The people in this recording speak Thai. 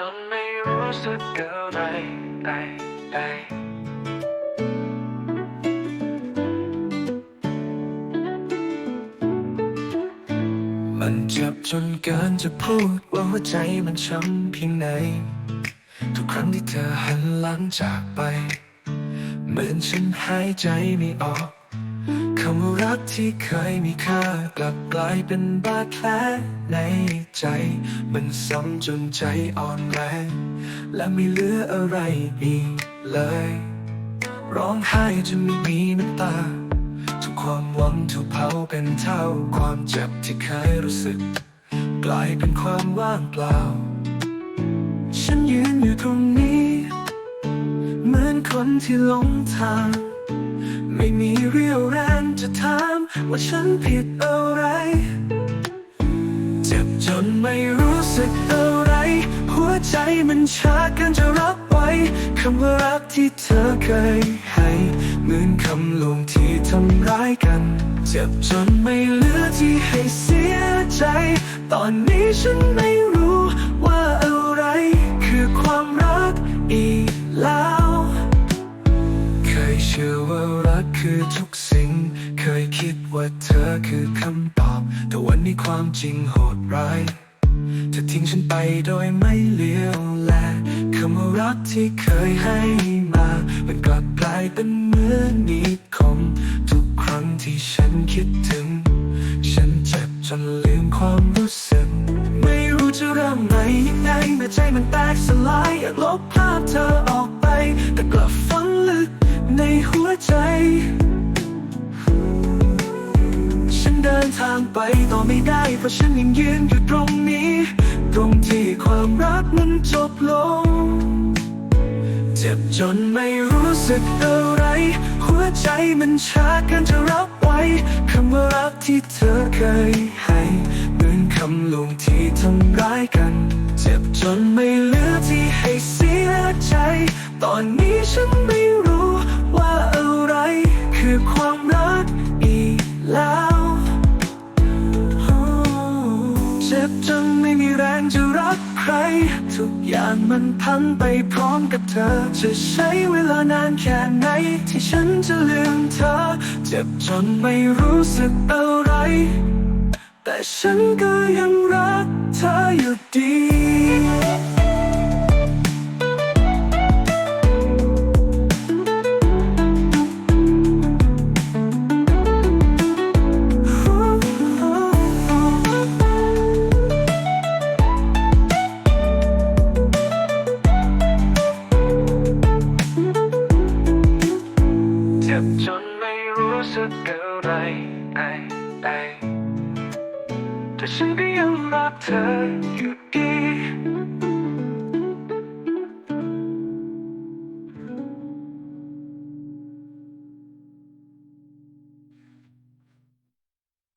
จนไม่รู้สึกอะไรใดๆมันเจ็บจนเกินจะพูดว่าหัวใจมันช้ำเพียงไหน ทุกครั้งที่เธอหันหลังจากไป เหมือนฉันหายใจไม่ออก คำรักที่เคยมีค่ากลับกลายเป็นบาดแผลในใจ มันซ้ำจนใจอ่อนแรงและไม่เหลืออะไรอีกเลย ร้องไห้จนไม่มีน้ำตา ทุกความหวังถูกเผาเป็นเท่าความเจ็บที่เคยรู้สึก กลายเป็นความว่างเปล่า ฉันยืนอยู่ตรงนี้ เหมือนคนที่หลงทาง ว่าฉันผิดอะไร เจ็บจนไม่รู้สึกอะไร หัวใจมันชาเกันจะรับไว้คำว่ารักที่เธอเคยให้เหมือนคำลวงที่ทำร้ายกัน เจ็บจนไม่เหลือที่ให้เสียใจ ตอนนี้ฉันไม่ ว่าเธอคือคำตอบ แต่วันนี้ความจริงโหดร้ายเธอทิ้งฉันไปโดยไม่เลี้ยวแลคำว่ารักที่เคยให้มา มันกลับกลายเป็นเหมือนนิคมทุกครั้งที่ฉันคิดถึง ฉันเจ็บจนลืมความรู้สึก ไม่รู้จะเริ่มไหนยังไงแม้ใจมันแตกสลายอยากลบภาพเธอออก ไปต่อไม่ได้ เพราะฉันยังยืนอยู่ตรงนี้ ตรงที่ความรักมันจบลง เจ็บจนไม่รู้สึกอะไร หัวใจมันชาเกันจะรับไว้คำว่ารักที่เธอเคยให้เหมือนคำลวงที่ทำร้ายกัน เจ็บจนไม่เหลือที่ให้เสียใจ ตอนนี้ฉันไม่ บจนไม่มีแรงจะรักใคร ทุกอย่างมันพังไปพร้อมกับเธอ จะใช้เวลานานแค่ไหน ที่ฉันจะลืมเธอ เจ็บจนไม่รู้สึกอะไร แต่ฉันก็ยังรักเธออยู่ดี จ็บจนไม่รู้สึกอะไรใดๆแต่ฉันก็ยังรักเธออยู่ดี